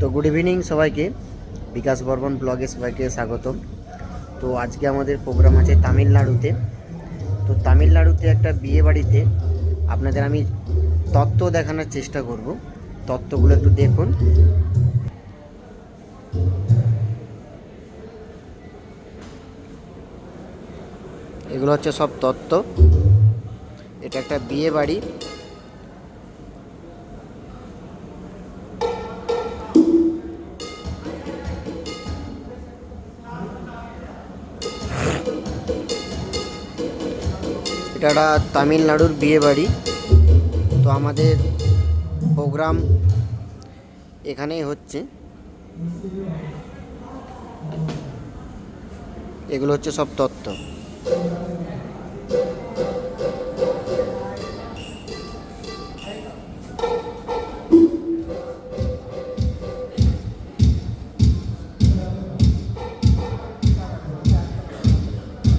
তো good evening সবাইকে। বিকাশ বর্মন ব্লগে সবাইকে স্বাগতম। তো আজকে আমাদের প্রোগ্রাম আছে তামিলনাড়ুতে। তো তামিলনাড়ুতে একটা বিয়ে বাড়িতে আপনাদের আমি তত্ত্ব দেখানোর চেষ্টা করব। তত্ত্বগুলো একটু দেখুন। এগুলো হচ্ছে সব তত্ত্ব। এটা একটা বিয়ে বাড়ি। এটা একটা তামিলনাড়ুর বিয়ে বাড়ি। তো আমাদের প্রোগ্রাম এখানেই হচ্ছে। এগুলো হচ্ছে সব তত্ত্ব।